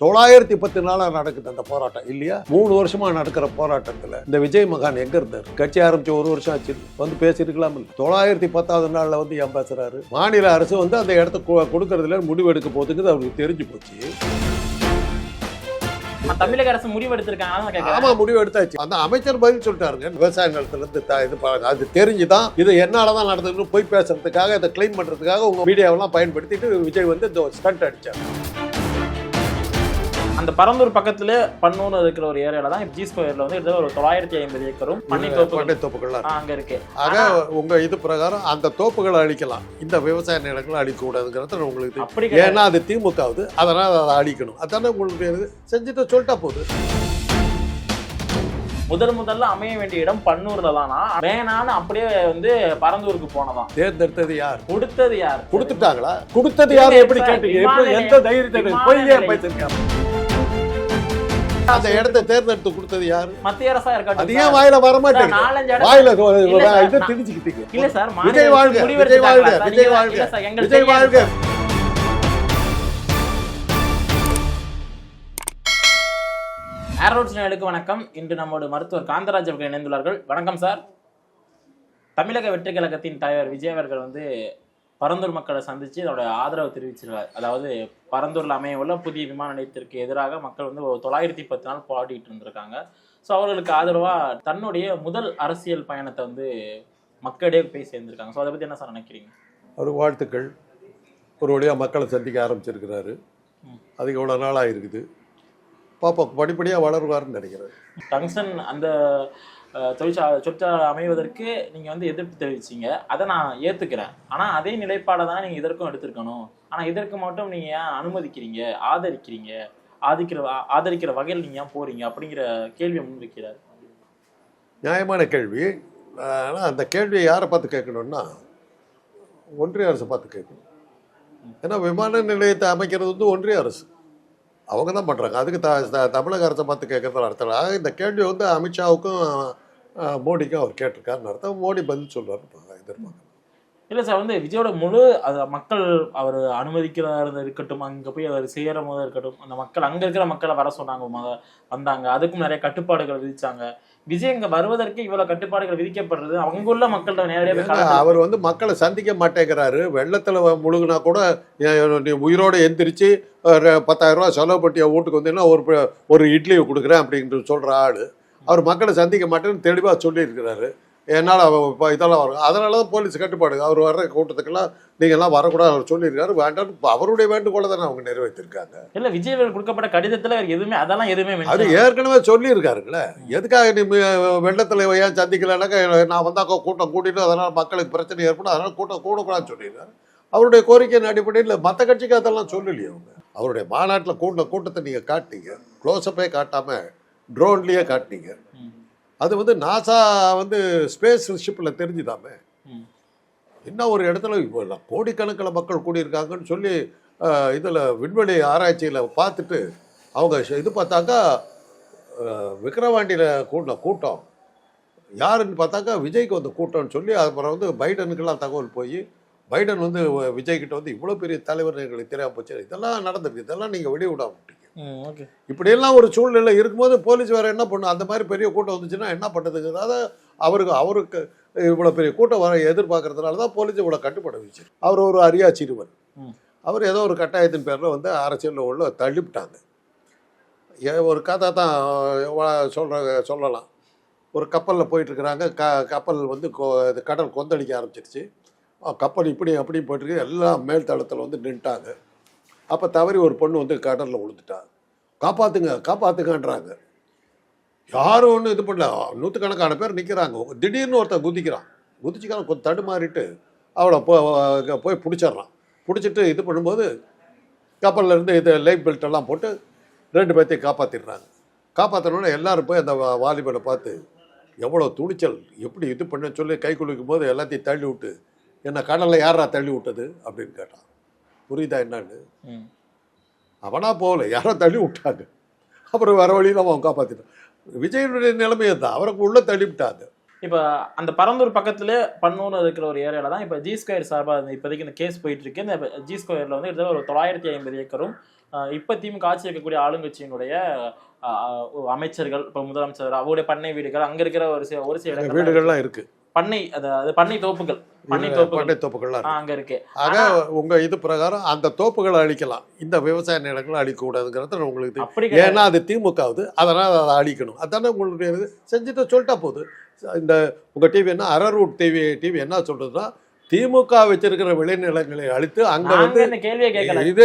தொள்ளாயிரத்தி பத்து நாளா நடக்குது அந்த போராட்டம் இல்லையா? மூணு வருஷமா நடக்கிற போராட்டத்துல இந்த விஜய் மகான் எங்க இருந்தார்? கட்சி ஆரம்பிச்சு ஒரு வருஷம் ஆச்சு வந்து பேசிருக்கலாம் இல்ல தொள்ளாயிரத்தி பத்தாவது நாள்ல வந்து ஏன் பேசுறாரு மாநில அரசு வந்து அந்த இடத்த கொடுக்கறதுல முடிவு எடுக்க போகுதுங்கிறது அவருக்கு தெரிஞ்சு போச்சு. தமிழக அரசு முடிவு எடுத்திருக்காங்க ஆமா முடிவு எடுத்தாச்சு. அந்த அமைச்சர் பதில் சொல்லிட்டாருங்க விவசாய நிலத்துல இருந்து இது அது தெரிஞ்சுதான் இது என்னாலதான் நடந்ததுன்னு போய் பேசுறதுக்காக இதை கிளைம் பண்றதுக்காக உங்க மீடியாவெல்லாம் பயன்படுத்திட்டு விஜய் வந்து இந்த ஸ்டண்ட் அடிச்சார். அந்த பரந்தூர் பக்கத்துல பன்னூர் இருக்கிற ஒரு ஏரியால தான் ஜி ஸ்கொயர்ல வந்து கிட்டத்தட்ட ஒரு தொள்ளாயிரத்தி ஐம்பது ஏக்கரும் பண்ணை தோப்பு பண்டை தோப்புகள்லாம் அங்க இருக்கு. ஆக உங்க இது பிரகாரம் அந்த தோப்புகளை அழிக்கலாம். இந்த விவசாய நிலங்களை அழிக்க கூடாதுங்கிறது உங்களுக்கு. அப்படி. ஏன்னா அது திமுகவுது. அதனால அதை அழிக்கணும். அதானே உங்களுக்கு செஞ்சுட்டு சொல்லிட்டா போகுது முதல் முதல்ல அமைய வேண்டிய இடம் பன்னூர்ல தானா? வேணான்னு அப்படியே வந்து பரந்தூருக்கு போனதாம் தேர்ந்தெடுத்தது யார்? கொடுத்தது யார்? கொடுத்துட்டாங்களா? கொடுத்தது யார்? எப்படி எப்படி எந்த தைரியத்தை நிலையம். பேசிருக்காங்க அந்த இடத்தை தேர்ந்தெடுத்து கொடுத்தது யாரு மத்திய அரசா அது இருக்கட்டும் ஏன். வாயில வர மாட்டேங்குது வாயில இதை திணிச்சுக்கிட்டீங்க இல்ல சார் விஜய் வாழ்க, விஜய் வாழ்க? விஜய் வாழ்க. விஜய் வாழ்க. ஏரோட்ஸ் வணக்கம் இன்று நம்மோடு மருத்துவர் காந்தராஜ் அவர்கள் இணைந்துள்ளார்கள் வணக்கம் சார் தமிழக வெற்றி கழகத்தின் தலைவர் விஜய் அவர்கள் வந்து பரந்தூர் மக்களை சந்திச்சு அதோட ஆதரவு தெரிவிச்சிருக்கார். அதாவது பரந்தூர்ல அமைய உள்ள புதிய விமான நிலையத்திற்கு எதிராக மக்கள் வந்து தொள்ளாயிரத்தி பத்து நாள் போராடிட்டு இருந்திருக்காங்க. ஸோ அவர்களுக்கு ஆதரவா தன்னுடைய முதல் அரசியல் பயணத்தை வந்து மக்களிடையே போய் சேர்ந்திருக்காங்க. ஸோ அதை பத்தி என்ன சார் நினைக்கிறீங்க? ஒரு வாழ்த்துக்கள். ஒரு வழியாக மக்களை சந்திக்க ஆரம்பிச்சிருக்கிறாரு. அதுக்கு இவ்வளோ நாளாக இருக்குது. பாப்போம். படிப்படியாக வளருவார்னு நினைக்கிறேன். டங்ஷன் அந்த தொழிற்சா தொழிற்சாலை அமைவதற்கு நீங்க வந்து எதிர்ப்பு தெரிவிச்சீங்க. அதை நான் ஏத்துக்கிறேன். ஆனா அதே நிலைப்பாடை தான் நீங்க இதற்கும் எடுத்திருக்கணும். ஆனா இதற்கு மட்டும் நீங்க ஏன் அனுமதிக்கிறீங்க? ஆதரிக்கிறீங்க? ஆதிக்கிற ஆதரிக்கிற வகையில் நீங்க ஏன் போறீங்க? அப்படிங்கிற கேள்வியை முன்வைக்கிறார். நியாயமான கேள்வி. ஆனால் அந்த கேள்வியை யாரை பார்த்து கேட்கணும்னா ஒன்றிய அரசை பார்த்து கேட்கணும். ஏன்னா விமான நிலையத்தை அமைக்கிறது வந்து ஒன்றிய அரசு. அவங்க தான் பண்ணுறாங்க அதுக்கு த தமிழக அரசை பார்த்து கேட்குறதுல அர்த்தம் ஆக இந்த கேள்வி வந்து அமித்ஷாவுக்கும் மோடிக்கும் அவர் கேட்டிருக்காருன்னு அர்த்தம். மோடி பதில் சொல்கிறாருன்னு எதிர்பார்க்க இல்லை சார் வந்து விஜயோட முழு அது மக்கள் அவர் அனுமதிக்கிறதா இருக்கட்டும் அங்கே போய் அவர் செய்கிற போது இருக்கட்டும் அந்த மக்கள் அங்கே இருக்கிற மக்களை வர சொன்னாங்க வந்தாங்க. அதுக்கும் நிறைய கட்டுப்பாடுகள் விதிச்சாங்க. விஜய் இங்க வருவதற்கு இவ்வளவு கட்டுப்பாடுகள் விதிக்கப்படுறது. அவங்க உள்ள மக்கள்கிட்ட நேரடியாக அவர் வந்து மக்களை சந்திக்க மாட்டேங்கிறாரு. வெள்ளத்தில் முழுகினா கூட நீ உயிரோட எந்திரிச்சு பத்தாயிரம் ரூபா செலவு பட்டிய வீட்டுக்கு வந்தீங்கன்னா ஒரு ஒரு இட்லியை கொடுக்குறேன் அப்படின்ட்டு சொல்கிற ஆள். அவர் மக்களை சந்திக்க மாட்டேன்னு தெளிவாக சொல்லியிருக்கிறாரு. என்னால் இப்போ இதெல்லாம் வரும். அதனால தான் போலீஸ் கட்டுப்பாடு. அவர் வர்ற கூட்டத்துக்கெல்லாம் நீங்கள்லாம் வரக்கூடாது அவர் சொல்லியிருக்காரு. வேண்டாம். அவருடைய வேண்டுகோளை தானே அவங்க நிறைவேற்றிருக்காங்க. இல்ல விஜய் கொடுக்கப்பட்ட கடிதத்துல எதுவுமே அதெல்லாம் எதுவுமே அது ஏற்கனவே சொல்லியிருக்காருங்களே. எதுக்காக நீ வெள்ளத்தில் ஏன் சந்திக்கலைனாக்கா நான் வந்தாக்கா கூட்டம் கூட்டிட்டு அதனால் மக்களுக்கு பிரச்சனை ஏற்படும். அதனால் கூட்டம் கூடக்கூடாதுன்னு சொல்லியிருக்காரு. அவருடைய கோரிக்கையின் அடிப்படையில் மற்ற கட்சிக்கு அதெல்லாம் சொல்லலையே அவங்க. அவருடைய மாநாட்டில் கூட்ட கூட்டத்தை நீங்கள் காட்டினீங்க க்ளோஸ்அப்பே காட்டாமல் ட்ரோன்லேயே காட்டினீங்க. அது வந்து நாசா வந்து ஸ்பேஸ் ஷிப்பில் தெரிஞ்சுதாமே. இன்னும் ஒரு இடத்துல இப்போ கோடிக்கணக்கில் மக்கள் கூடியிருக்காங்கன்னு சொல்லி இதில் விண்வெளி ஆராய்ச்சியில் பார்த்துட்டு அவங்க இது பார்த்தாக்கா விக்கிரவாண்டியில் கூட்டின கூட்டம் யாருன்னு பார்த்தாக்கா விஜய்க்கு வந்த கூட்டம்னு சொல்லி அப்புறம் வந்து பைடனுக்கெல்லாம் தகவல் போய் பைடன் வந்து விஜய் கிட்ட வந்து இவ்வளோ பெரிய தலைவர் எங்களுக்கு தெரியாம போச்சு இதெல்லாம் நடந்திருக்கு இதெல்லாம் நீங்கள் வெளியே விடாம விட்டீங்க ம், okay. இப்படியெல்லாம் ஒரு சூழ்நிலை இருக்கும்போது போலீஸ் வேற என்ன பண்ணும் அந்த மாதிரி பெரிய கூட்டம் வந்துச்சுன்னா என்ன பண்ணுறதுங்கிறத அவருக்கு அவருக்கு இவ்வளோ பெரிய கூட்டம் வர எதிர்பார்க்கறதுனால தான் போலீஸ் இவ்வளோ கட்டுப்பட வச்சு அவர் ஒரு அரியா சிறுவன் ம். அவர் ஏதோ ஒரு கட்டாயத்தின் பேரில் வந்து அரசியலில் உள்ள தள்ளிவிட்டாங்க. ஏ ஒரு கதை தான் சொல்கிற சொல்லலாம். ஒரு கப்பலில் போயிட்டுருக்குறாங்க. க கப்பல் வந்து கொ கடல் கொந்தளிக்க ஆரம்பிச்சிருச்சு. கப்பல் இப்படி அப்படி போயிட்டுருக்கு. எல்லாம் மேல் தளத்தில் வந்து நின்ட்டாங்க. அப்போ தவறி ஒரு பொண்ணு வந்து கடலில் விழுந்துட்டா காப்பாற்றுங்க காப்பாற்றுங்கன்றாங்க யாரும் ஒன்றும் இது பண்ணல. நூற்றுக்கணக்கான பேர் நிற்கிறாங்க திடீர்னு ஒருத்தன் குதிக்கிறான். குதிச்சுக்கிறான் கொஞ்சம் தடுமாறிட்டு அவளை போ போய் பிடிச்சிட்றான். பிடிச்சிட்டு இது பண்ணும்போது கப்பல்ல இருந்து இது லைஃப் பெல்ட் எல்லாம் போட்டு ரெண்டு பேர்த்தையும் காப்பாற்றிடுறாங்க காப்பாற்றினோடனே எல்லாரும் போய் அந்த வாலிபனை பார்த்து எவ்வளோ துணிச்சல். எப்படி இது பண்ண? சொல்லி கை குலுக்கும் போது எல்லாத்தையும் தள்ளி விட்டு என்ன கடலில் யாரா தள்ளி விட்டது அப்படின்னு கேட்டான். புரியுதா என்னன்னு? அவனா போகல யாரோ தள்ளி விட்டாங்க. அப்புறம் வர வழியில் அவன் காப்பாற்றிட்டான் விஜயனுடைய நிலைமையை தான் அவருக்கு உள்ளே தள்ளி விட்டாங்க. இப்போ அந்த பரந்தூர் பக்கத்துல பன்னூர் இருக்கிற ஒரு ஏரியால தான் இப்போ ஜி ஸ்கொயர் சார்பாக இப்போதைக்கு இந்த கேஸ் போயிட்டு இருக்கு. இந்த ஜி ஸ்கொயர்ல வந்து கிட்டத்தட்ட ஒரு தொள்ளாயிரத்தி ஐம்பது ஏக்கரும் இப்போ திமுக ஆட்சி இருக்கக்கூடிய ஆளுங்கட்சியினுடைய அமைச்சர்கள் இப்போ முதலமைச்சர் அவருடைய பண்ணை வீடுகள் அங்க இருக்கிற ஒரு சில ஒரு சில வீடுகள்லாம் இருக்கு. பண்ணை அது பண்ணை தோப்புகள் பண்ணை தோப்புகள்லாம் அங்க இருக்கு. ஆக உங்க இது பிரகாரம் அந்த தோப்புகளை அழிக்கலாம். இந்த விவசாய நிலங்களை அழிக்கக்கூடாதுங்கிறது உங்களுக்கு. அப்படி. ஏன்னா அது திமுகவுது அதனால் அதை அழிக்கணும். அதானே உங்களுடைய செஞ்சுட்டு சொல்லிட்டா போகுது இந்த உங்க டிவி என்ன அரரூட் டிவி டிவி என்ன சொல்றதுன்னா திமுக வச்சிருக்கிற விளைநிலங்களை அழித்து அங்க வந்து இது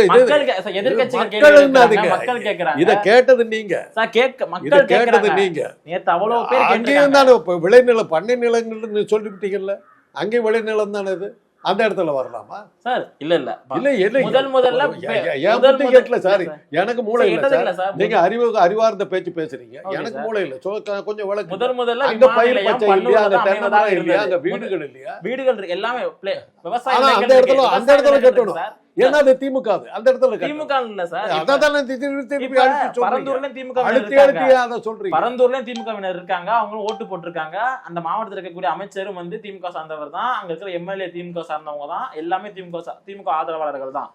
இது கேட்டது நீங்க. இத கேட்டது நீங்க. அங்கேயும். தானே இப்ப விளைநில பண்ணை நிலங்கள்னு சொல்லிவிட்டீங்கல்ல? அங்கேயும் விளைநிலம் தானே இது? அந்த இடத்துல வரலாமா? சார் இல்ல இல்ல. இல்ல இல்ல முதல் முதல்ல ஏன் முதல் கேட்கல சார். எனக்கு மூளை இல்ல சார். நீங்க அறிவு அறிவார்ந்த பேச்சு பேசுறீங்க. எனக்கு. மூளை இல்ல. சொ- கொஞ்சம் விளக்கு முதல் முதல்ல அங்க பயிர் பச்சை இல்லையா? பன்னூர்ல அங்க தான் தென்னை அமைவதாக மரம் இல்லையா? அங்க. வீடுகள் இல்லையா? வீடுகள் எல்லாமே play- விவசாய ஆனா நிலங்கள் அந்த இடத்துல அந்த இடத்துல கட்டணும். சார். ஏன்னா அது திமுக. அந்த இடத்துல. திமுக இல்ல சார்? அதான் தானே திருப்பி திருப்பி அழுத்தி திமுக அழுத்தி அழுத்தி அதை சொல்றீங்க. பரந்தூர்லயும் திமுகவினர் இருக்காங்க. அவங்களும் ஓட்டு போட்டிருக்காங்க. அந்த மாவட்டத்தில் இருக்கக்கூடிய அமைச்சரும் வந்து திமுக சார்ந்தவர் தான். அங்க இருக்கிற எம்எல்ஏ திமுக சார்ந்தவங்க தான். எல்லாமே திமுக திமுக ஆதரவாளர்கள் தான்.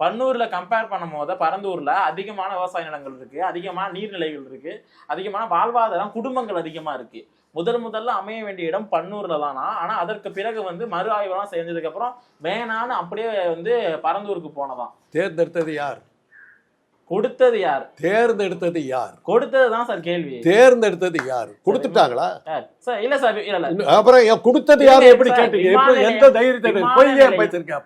பன்னூர்ல கம்பேர் பண்ணும் போது பரந்தூர்ல அதிகமான விவசாய நிலங்கள் இருக்கு அதிகமான நீர்நிலைகள் இருக்கு அதிகமான வாழ்வாதாரம் குடும்பங்கள் அதிகமா இருக்கு. முதல் முதல்ல அமைய வேண்டிய இடம் பன்னூர்ல தானா? ஆனா அதற்கு பிறகு வந்து மறு ஆய்வெல்லாம் செஞ்சதுக்கு அப்புறம் வேணான்னு அப்படியே வந்து பரந்தூருக்கு போனதான் தேர்ந்தெடுத்தது யார்? கொடுத்தது யார்? தேர்ந்தெடுத்தது யார்? கொடுத்தது தான் சார் கேள்வி. தேர்ந்தெடுத்தது யார்? கொடுத்துட்டாங்களா? சார் இல்ல சார் இல்ல அப்புறம் கொடுத்தது யார்? எப்படி கேட்டீங்க? எந்த தைரியத்தை விமான பொய் ஏன் நிலையம். பேசுறீங்க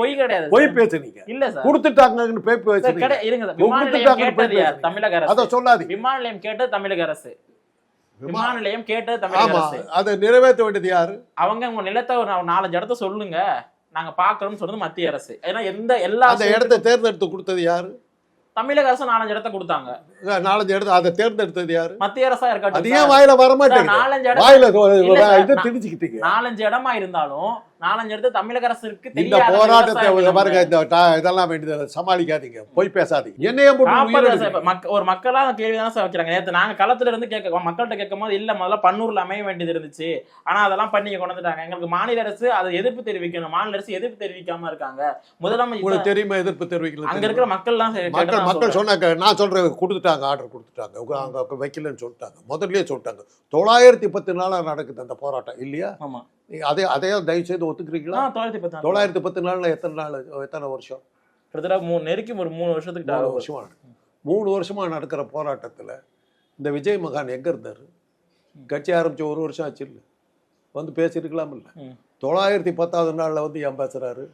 பொய் கிடையாது பொய் சார். பேசுறீங்க இல்ல சார். கொடுத்துட்டாங்கன்னு போய் பேசுறீங்க இருங்க சார். கொடுத்துட்டாங்கன்னு யார். தமிழக அத அரசு சொல்லாதீங்க. விமான நிலையம் கேட்டது தமிழக அரசு. விமான நிலையம் கேட்டது தமிழக அரசு. அதை நிறைவேற்ற வேண்டியது யாரு? அவங்க உங்க நிலத்தை ஒரு நாலஞ்சு இடத்த சொல்லுங்க. நாங்க பாக்குறோம்னு சொல்றது மத்திய அரசு. ஏன்னா எந்த எல்லா அந்த இடத்தை தேர்ந்தெடுத்து கொடுத்தது யாரு? தமிழக அரசு நாலஞ்சு இடத்த கொடுத்தாங்க. நாலஞ்சு இடத்த அதை தேர்ந்தெடுத்தது யாரு? மத்திய அரசா அது இருக்கட்டும் ஏன். வாயில வர மாட்டேங்குது நாலஞ்சு இடம் வாயில இது திணிச்சுக்கிட்டீங்க நாலஞ்சு இடமா இருந்தாலும் நாலஞ்சு இடத்து தமிழக அரசுக்கு இந்த போராட்டத்தை பாருங்க. இந்த இதெல்லாம் வேண்டியது சமாளிக்காதீங்க. போய் பேசாதீங்க. என்னைய போட்டு காப்பாத்து உயிர் சார். எடுக்கிறீங்க. இப்ப மக்க- ஒரு மக்களா கேள்வி தானே சார் வைக்கிறாங்க. நேத்து நாங்க களத்துல இருந்து கேட்க மக்கள்கிட்ட கேட்கும் போது இல்ல முதல்ல பன்னூர்ல அமைய வேண்டியது இருந்துச்சு. ஆனா அதெல்லாம் பண்ணி கொண்டு வந்துட்டாங்க. எங்களுக்கு மாநில அரசு அதை எதிர்ப்பு தெரிவிக்கணும். மாநில அரசு எதிர்ப்பு தெரிவிக்காம இருக்காங்க. முதலமைச்சர் தெரியுமா எதிர்ப்பு தெரிவிக்கல அங்க இருக்கிற மக்கள் சரி, மக்கள் மக்கள். சொன்னாங்க நான் சொல்றேன் கொடுத்துட்டாங்க ஆர்டர் கொடுத்துட்டாங்க. அங்க வைக்கலன்னு சொல்லிட்டாங்க. முதல்லயே சொல்லிட்டாங்க. தொள்ளாயிரத்தி பத்து நாளா நடக்குது அந்த போராட்டம் இல்லையா? ஆமா. அதே அதே தயவு செய்து ஒத்துக்கிறீங்களா தொள்ளாயிரத்தி பத்து. தொள்ளாயிரத்தி பத்து நாள்ல எத்தனை நாள் எத்தனை வருஷம் கிட்டத்தட்ட மூணு நெருக்கி ஒரு மூணு வருஷத்துக்கு மூணு ஆகும். வருஷமா நடக்குது. மூணு வருஷமா நடக்கிற போராட்டத்துல இந்த விஜய் மகான் எங்க இருந்தாரு கட்சி ஆரம்பிச்சு ஒரு வருஷம் ஆச்சு இல்ல வந்து பேசியிருக்கலாம் இல்ல. தொள்ளாயிரத்தி பத்தாவது நாள்ல வந்து ஏன் பேசுறாரு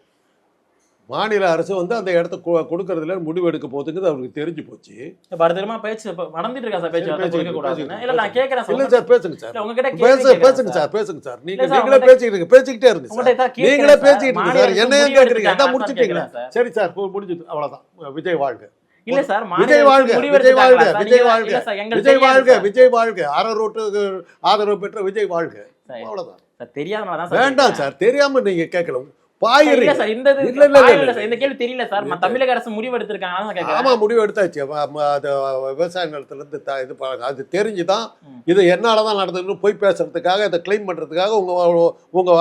மாநில அரசு வந்து அந்த இடத்த கொடுக்கறதுல முடிவு எடுக்க போகுதுங்கிறது அவருக்கு தெரிஞ்சு போச்சு. தடவை பேச்சு நடந்துட்டு இருக்கா சார் பேச்சு சரி. இல்ல நான் கேட்கறேன் இல்ல சார் சார். பேசுங்க சார் உங்ககிட்ட பேச பேசுங்க சார். சார். பேசுங்க சார். நீங்க சார், நீங்களே உங்கள்ட்ட- பேசிக்கிட்டு இருங்க சார். நீங்களே சார். பேசிக்கிட்டு மாநில சார். அரசு என்ன ஏன் முடிவு கேக்குறீங்க அதான் முடிச்சிட்டீங்களா? சரி. சார் முடிஞ்சது அவ்வளவுதான். விஜய் வாழ்க. இல்ல சார் விஜய் வாழ்க, விஜய் வாழ்க, சார்? விஜய் வாழ்க, சார், விஜய் வாழ்க சார். விஜய் வாழ்க. அறரோட்டுக்கு ஆதரவு பெற்ற விஜய் வாழ்க. சரி. அவ்வளவுதான். சார், தெரியாதனால தான் சார் வேண்டாம். சார் தெரியாம நீங்க கேட்கல. சார், இல்ல பாயிரு. சார் இந்த கேள்வி தெரியல சார். தமிழக அரசு முடிவு எடுத்திருக்காங்க ஆமா முடிவு எடுத்தாச்சு. விவசாய நிலத்துல இருந்து இது அது தெரிஞ்சுதான். இது என்னாலதான் நடந்ததுன்னு போய் பேசுறதுக்காக இதை கிளைம் பண்றதுக்காக உங்க உங்க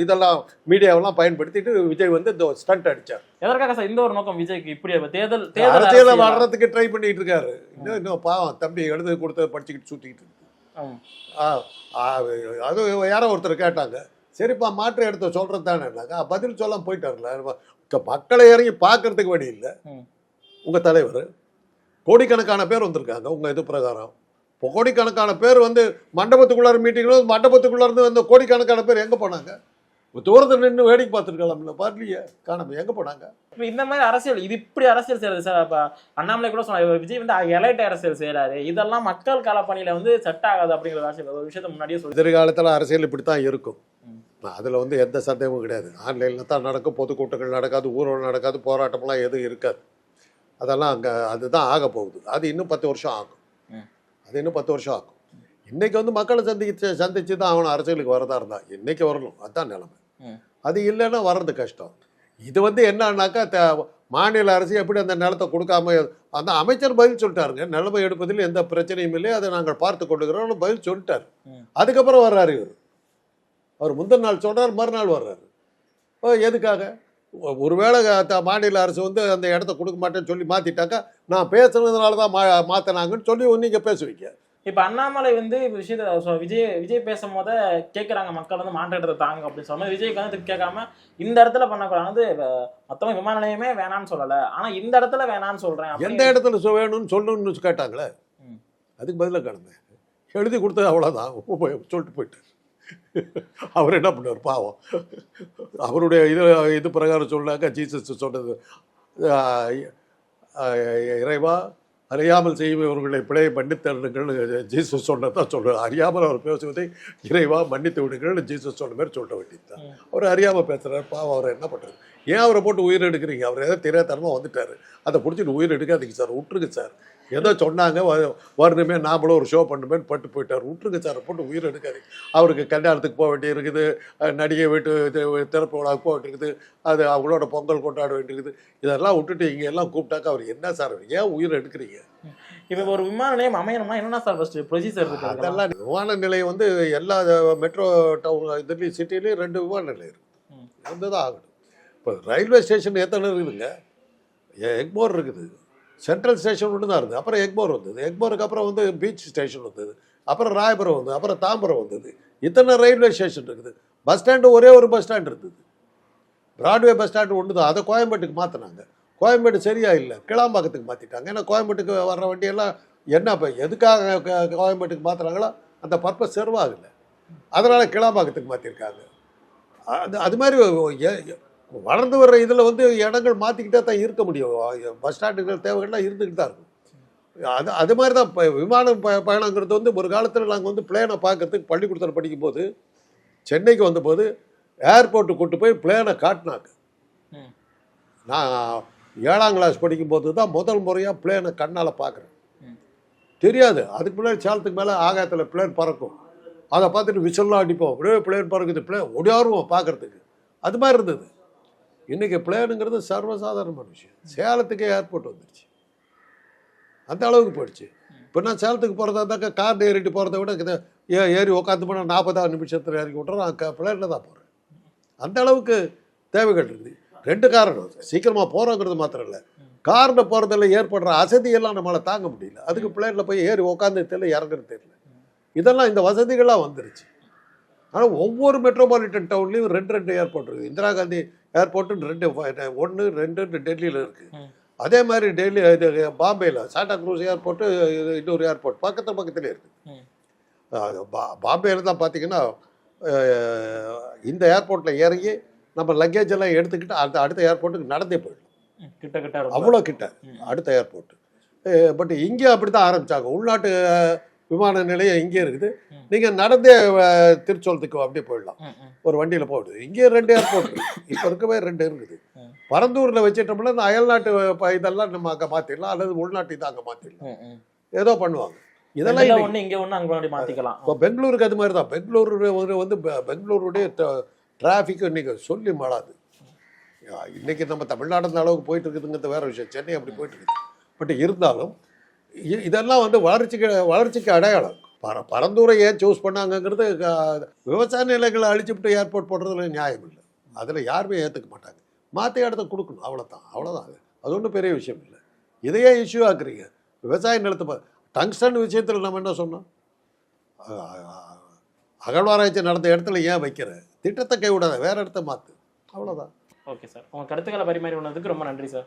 இதெல்லாம் மீடியாவெல்லாம் பயன்படுத்திட்டு விஜய் வந்து இந்த ஸ்டண்ட் அடிச்சார். எதற்காக சார் இந்த ஒரு நோக்கம் விஜய்க்கு? இப்படி தேர்தல் தேர்தல் அரசியல? வர்றதுக்கு ட்ரை பண்ணிட்டு இருக்காரு. இன்னும் இன்னும் பாவம் தம்பி எழுத கொடுத்த படிச்சுக்கிட்டு சுத்திக்கிட்டு இருக்கு. ம். ஆ, ஆ, அது யாரோ ஒருத்தர் கேட்டாங்க. சரிப்பா மாற்று இடத்த சொல்றது தானேனாக்கா பதில் சொல்லாம போயிட்டார்ல. இப்ப மக்களை இறங்கி பார்க்கறதுக்கு வழி இல்லை. ம். உங்க தலைவர் கோடிக்கணக்கான பேர் வந்திருக்காங்க உங்க இது பிரகாரம். இப்போ கோடிக்கணக்கான பேர் வந்து மண்டபத்துக்குள்ளார மீட்டிங்களும் மண்டபத்துக்குள்ளார இருந்து வந்த கோடிக்கணக்கான பேர் எங்க போனாங்க? தூரத்தில் நின்று வேடிக்கை பார்த்துருக்கலாம்ல பார்லியே காணாம எங்க போனாங்க? இப்ப இந்த மாதிரி அரசியல் இது இப்படி அரசியல் செய்யறது சார். அப்ப அண்ணாமலை கூட சொன்னாங்க விஜய் வந்து எலைட் அரசியல் செய்யறாரு இதெல்லாம் மக்கள் காலப்பணியில வந்து செட் ஆகாது அப்படிங்கிற அரசியல் ஒரு விஷயத்த முன்னாடியே சொல்லி எதிர்காலத்தில் அரசியல் இப்படி தான் இருக்கும். அதில் வந்து எந்த சந்தேகமும் கிடையாது. ஆன்லைனில் தான் நடக்கும் பொதுக்கூட்டங்கள் நடக்காது ஊர்வலம் நடக்காது போராட்டம்லாம் எதுவும் இருக்காது. அதெல்லாம் அங்கே அதுதான் ஆக போகுது. அது இன்னும் பத்து வருஷம் ஆகும். அது இன்னும் பத்து வருஷம் ஆகும். இன்னைக்கு வந்து மக்களை சந்திச்சு சந்திச்சு தான் அவன் அரசியலுக்கு வரதா இருந்தா இன்னைக்கு வரணும். அதுதான் நிலைமை. அது இல்லைன்னா வர்றது கஷ்டம். இது வந்து என்னன்னாக்கா த- மாநில அரசு எப்படி அந்த நிலத்தை கொடுக்காம அந்த அமைச்சர் பதில் சொல்லிட்டாருங்க. நிலைமை எடுப்பதில் எந்த பிரச்சனையும் இல்லை. அதை நாங்கள் பார்த்து கொண்டுக்கிறோம்னு பதில் சொல்லிட்டார். அதுக்கப்புறம் வர்றாரு இவர். அவர் முந்தின நாள் சொல்றாரு மறுநாள் வர்றாரு. ஓ, எதுக்காக? ஒருவேளை மாநில அரசு வந்து அந்த இடத்த கொடுக்க மாட்டேன்னு சொல்லி மாத்திட்டாக்கா நான் பேசுனதுனால தான் மா மாத்தினாங்கன்னு சொல்லி நீங்க பேசுவீங்க. இப்ப அண்ணாமலை வந்து விஷயத்த விஜய் விஜய் பேசும் போத கேக்குறாங்க மக்கள் வந்து மாற்றத்தை தாங்க அப்படின்னு சொன்னது விஜய்க்கு வந்து கேட்காம இந்த இடத்துல பண்ணக்கூடாது. வந்து வ- மொத்தமா விமான நிலையமே வேணாம்னு சொல்லல. ஆனா இந்த இடத்துல வேணாம்னு சொல்றேன் எந்த இடத்துல வேணும்னு சொல்லணும்னு கேட்டாங்களே. அதுக்கு பதிலாக கிடந்தேன் எழுதி கொடுத்தது அவ்வளோதான் சொல்லிட்டு போயிட்டு அவர் என்ன பண்ணார் பாவம். அவருடைய இது இது பிரகாரம் சொன்னாக்கா ஜீசஸ் சொன்னது. இறைவா அறியாமல் செய்பவர்களை பிழையை மன்னித்தருங்கள் ஜீசஸ் சொன்னதான் சொல்கிறார் அறியாமல் அவர் பேசுவதை இறைவா மன்னித்து விடுங்கள் ஜீசஸ் சொன்ன மாதிரி சொல்ல வேண்டியதுதான். ம். அவர் அறியாமல் பேசுகிறார் பாவம் அவர் என்ன பண்ணுறது ஏன் அவரை போட்டு உயிர் எடுக்கிறீங்க? அவர் ஏதோ தெரியாதனமாக வந்துட்டார். அதை பிடிச்சிட்டு உயிர் எடுக்காதீங்க சார் விட்டுருங்க சார். ஏதோ சொன்னாங்க வ- வரணுமே நாமளும் ஒரு ஷோ பண்ணுமேன்னு பட்டு போயிட்டார். விட்டுருங்க சார் போட்டு உயிர் எடுக்காதீங்க. அவருக்கு கல்யாணத்துக்கு போக வேண்டி இருக்குது நடிகை வீட்டு திறப்பு விழாவுக்கு போக வேண்டியிருக்குது அது அவங்களோட பொங்கல் கொண்டாட வேண்டியிருக்குது. இதெல்லாம் விட்டுட்டு இங்கே எல்லாம் கூப்பிட்டாக்க அவர் என்ன சார் ஏன் உயிர் எடுக்கிறீங்க? இப்ப ஒரு விமான நிலையம் அமையணுமா? என்னன்னா சார் ஃபர்ஸ்ட் ப்ரொசீஜர் இருக்கு அதுக்கெல்லாம்? அதெல்லாம் விமான நிலையம் வந்து எல்லா மெட்ரோ டவுன் இதுலேயும் சிட்டிலையும் ரெண்டு விமான நிலையம் இருக்குது ம். இருந்துதான் ஆகணும். இப்போ ரயில்வே ஸ்டேஷன் எத்தனை இருக்குதுங்க எக்மோர் இருக்குது. சென்ட்ரல் ஸ்டேஷன் ஒன்று தான் இருந்தது அப்புறம் எக்மோர் வந்தது. எக்மோருக்கு அப்புறம் வந்து பீச் ஸ்டேஷன் வந்தது. அப்புறம் ராயபுரம் வந்தது. அப்புறம் தாம்பரம் வந்தது. இத்தனை ரயில்வே ஸ்டேஷன் இருக்குது. பஸ் ஸ்டாண்டு ஒரே ஒரு பஸ் ஸ்டாண்ட் இருந்தது பிராட்வே பஸ் ஸ்டாண்டு ஒன்று தான். அதை கோயம்பேட்டுக்கு மாற்றினாங்க கோயம்பேடு சரியா இல்லை. கிளாம்பாக்கத்துக்கு மாற்றிட்டாங்க ஏன்னா கோயம்பேட்டுக்கு வர்ற வண்டியெல்லாம் என்ன இப்போ எதுக்காக கோயம்பேட்டுக்கு மாற்றுறாங்களோ அந்த பர்பஸ் சர்வ் ஆகலை அதனால் கிளாம்பாக்கத்துக்கு மாற்றிருக்காங்க அது அது மாதிரி வளர்ந்து வர்ற இதில் வந்து இடங்கள் மாற்றிக்கிட்டே தான் இருக்க முடியும். பஸ் ஸ்டாண்டுகள் தேவைகள்லாம் இருந்துக்கிட்டு தான் இருக்கும். அது அது மாதிரி தான் இப்போ விமானம் ப பயணங்கிறது வந்து ஒரு காலத்தில் நாங்கள் வந்து பிளேனை பார்க்கறதுக்கு பள்ளிக்கூடத்தில் படிக்கும்போது சென்னைக்கு வந்தபோது ஏர்போர்ட்டு கூட்டு போய் பிளேனை காட்டினாங்க. நான் ஏழாம் கிளாஸ் படிக்கும்போது தான் முதல் முறையாக பிளேனை கண்ணால் பார்க்குறேன். தெரியாது. அதுக்கு முன்னாடி சேலத்துக்கு மேலே ஆகாயத்தில் பிளேன் பறக்கும். அதை பார்த்துட்டு விசில்லாம் அடிப்போம். அப்படியே பிளேன் பறக்குது. பிளேன் ஒடியாருவோம் பார்க்கறதுக்கு. அது மாதிரி இருந்தது. இன்றைக்கி பிளேனுங்கிறது சர்வசாதாரணமான விஷயம். சேலத்துக்கே ஏர்போர்ட் வந்துடுச்சு. அந்த அளவுக்கு போயிடுச்சு. இப்போ நான் சேலத்துக்கு போகிறதா இருந்தாக்கா கார் ஏறிட்டு போகிறத விட ஏ ஏறி உட்காந்து போனால் நாற்பதாவது நிமிஷத்தில் இறக்கி விட்றோம் நான் பிளேனில் தான் போகிறேன் அந்த அளவுக்கு தேவைகள் இருக்குது. ரெண்டு காரணம். சீக்கிரமாக போகிறோங்கிறது மாத்திரம் இல்லை. காரில் போகிறதில் ஏற்படுற அசதியெல்லாம் நம்மளால் தாங்க முடியல. அதுக்கு பிளேனில் போய் ஏறி உட்காந்து தெரியல இறங்குறது தெரியல. இதெல்லாம் இந்த வசதிகளாக வந்துருச்சு. ஆனால் ஒவ்வொரு மெட்ரோபாலிட்டன் டவுன்லேயும் ரெண்டு ரெண்டு ஏர்போர்ட் இருக்குது. இந்திரா காந்தி ஏர்போர்ட்டுன்னு ரெண்டு ஒன்று ரெண்டு டெல்லியில் இருக்குது. அதே மாதிரி டெல்லி இது பாம்பேயில் சாண்டா க்ரூஸ் ஏர்போர்ட்டு இன்னொரு ஏர்போர்ட் பக்கத்து பக்கத்துலேயே இருக்குது. பாம்பேயில் தான் பார்த்தீங்கன்னா இந்த ஏர்போர்ட்டில் இறங்கி நம்ம லக்கேஜ் எல்லாம் எடுத்துக்கிட்டு அந்த அடுத்த ஏர்போர்ட்டுக்கு நடந்தே போயிடலாம் ம். கிட்ட கிட்ட. அவ்வளோ கிட்ட. அடுத்த ஏர்போர்ட் பட் இங்கே அப்படி தான் ஆரம்பிச்சாங்க உள்நாட்டு விமான நிலையம் இங்கே இருக்குது. நீங்கள் நடந்தே அஹ், திருச்சோலத்துக்கு அப்படியே போயிடலாம். ஒரு வண்டியில் போகுது. இங்கே ரெண்டு ஏர்போர்ட் இப்போ இருக்கவே ரெண்டு இருக்குது. பரந்தூரில் வச்சிட்டோம்னா இந்த அயல்நாட்டு இதெல்லாம் நம்ம அங்கே மாற்றிடலாம் அல்லது உள்நாட்டு இதை அங்கே மாற்றிடலாம். ஏதோ பண்ணுவாங்க. இதெல்லாம் ஒண்ணு இங்க ஒண்ணு அங்க ஒண்ணு மாத்திக்கலாம். இப்போ பெங்களூருக்கு அது மாதிரி தான். பெங்களூரு ஒரு வந்து பெங்களூருடைய டிராஃபிக் இன்னைக்கு சொல்லி மாளாது இன்னைக்கு நம்ம தமிழ்நாடு அந்த அளவுக்கு போயிட்டு இருக்குதுங்கிறது வேற விஷயம். சென்னை அப்படி போயிட்டு இருக்குது. பட் இருந்தாலும் இதெல்லாம் வந்து வளர்ச்சிக்கு வளர்ச்சிக்கு அடையாளம். பர பரந்தூரை ஏன் சூஸ் பண்ணாங்கங்கிறது க- விவசாய நிலங்களை அழிச்சுவிட்டு ஏர்போர்ட் போடுறதுல நியாயம் இல்லை. அதில் யாருமே ஏற்றுக்க மாட்டாங்க. மாற்றி இடத்த கொடுக்கணும் அவ்வளோதான் அவ்வளோதான் அது. அது ஒன்றும் பெரிய விஷயம் இல்லை. இதையே இஷ்யூ ஆக்குறீங்க. விவசாய நிலத்தை டங்ஸ்டன் விஷயத்தில் நம்ம என்ன சொன்னோம்? அகழ்வாராய்ச்சி நடந்த இடத்துல ஏன் வைக்கிற திட்டத்தை கைவிடாத வேறு இடத்த மாற்று அவ்வளோதான் ஓகே சார் உங்கள் கருத்துக்களை பரிமாறி உணர்றதுக்கு ரொம்ப நன்றி சார்